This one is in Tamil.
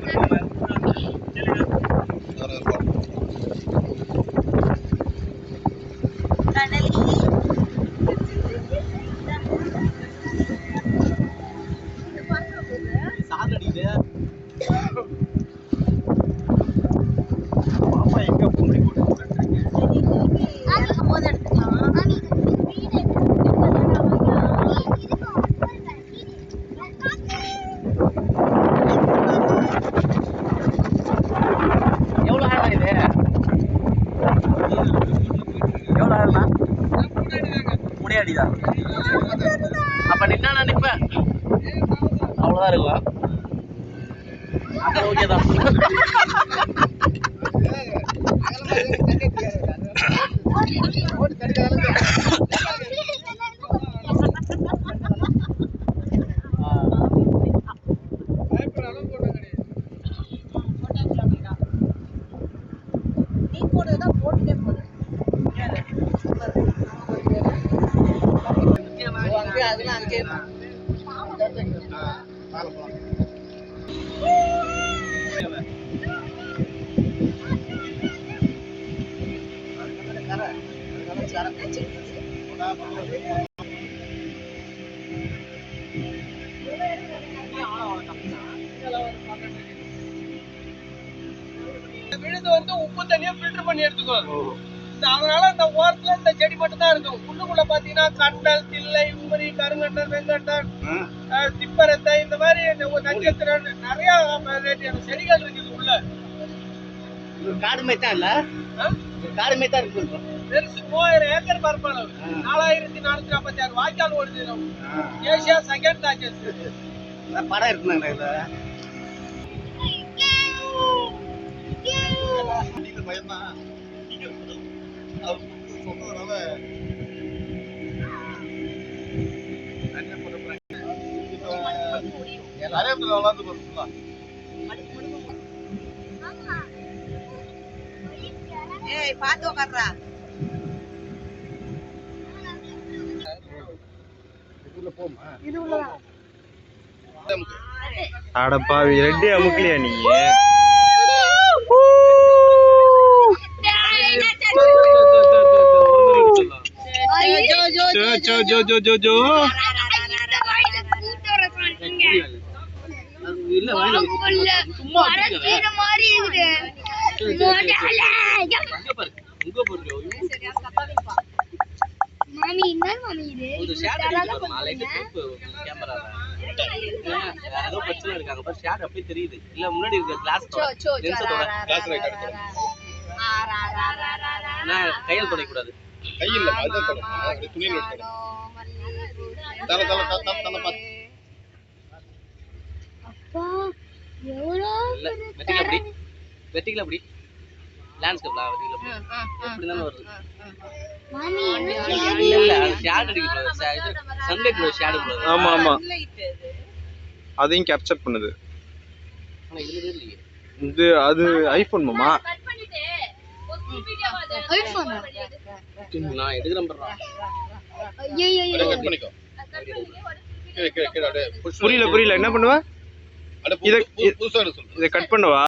Thank you. அடிதான் அப்ப நின்னா நான் நிப்பேன். அவ்வளோதான் இருக்கும். ஓகே தான். நீ போட்டுட்டே போடு அது அதெல்லாம் அங்கே விழுது வந்து உப்பு தண்ணியை ஃபில்டர் பண்ணி எடுத்துக்கோ. அதனால இந்த ஓரத்துல இந்த செடி மட்டும் தான் இருக்கும். உள்ளுக்குள்ள பாத்தீங்கன்னா கண்டல் தில்லை உமரி கருங்கண்டன் வெங்கண்டன் திப்பரத்தை இந்த மாதிரி நட்சத்திரம் நிறைய செடிகள் இருக்குது உள்ள காடு மாதிரி தான் இல்ல? ஆ? காடு மாதிரி தான் இருக்கு பெருசு மூவாயிரம் ஏக்கர் பரப்பளவு. நாலாயிரத்தி நானூத்தி நாற்பத்தி ஆறு வாய்க்கால் ஓடுது. ஏசியா செகண்ட் லார்ஜஸ்ட் படம் இருக்குங்க இதுல? ஏய் பாத்து உட்கார்றா இது அடப்பாவி ரெட்டி அமுக்கலையா நீ? ஜோ இல்ல சும்மா இங்க பாரு இங்க பாரு மாமி என்ன மாமி இது. ஏதோ பிரச்சனை இருக்காங்க. பாரு ஷேட் அப்படியே தெரியுது. இல்ல முன்னாடி இருக்க கிளாஸ் லென்ஸோட நான் கையால் கையில் அதுதான் துணியில் எடுத்து தலை தலை தலை தலை தலை பார்த்து அப்பா எவ்வளோ இல்ல வெட்டிக்கல அப்படி. வெட்டிக்கல அப்படி. லேண்ட்ஸ்கேப்ல வெட்டிக்கல அப்படி. எப்படி தானே வருது. மாமி இல்ல இல்ல அது ஷேட் அடிக்க கூடாது இது சன்லைட் ஷேட் கூடாது ஆமா ஆமா அதையும் கேப்சர் பண்ணுது. ஆனா இதுல இல்லையே. இது அது ஐபோன் மாமா ஐபோன் நான் எடுக்கிறேன் பண்றா ஐயோ ஐயோ கட் பண்ணிக்கோ புரியல புரியல. என்ன பண்ணுவ? இத இத கட் பண்ணுவா?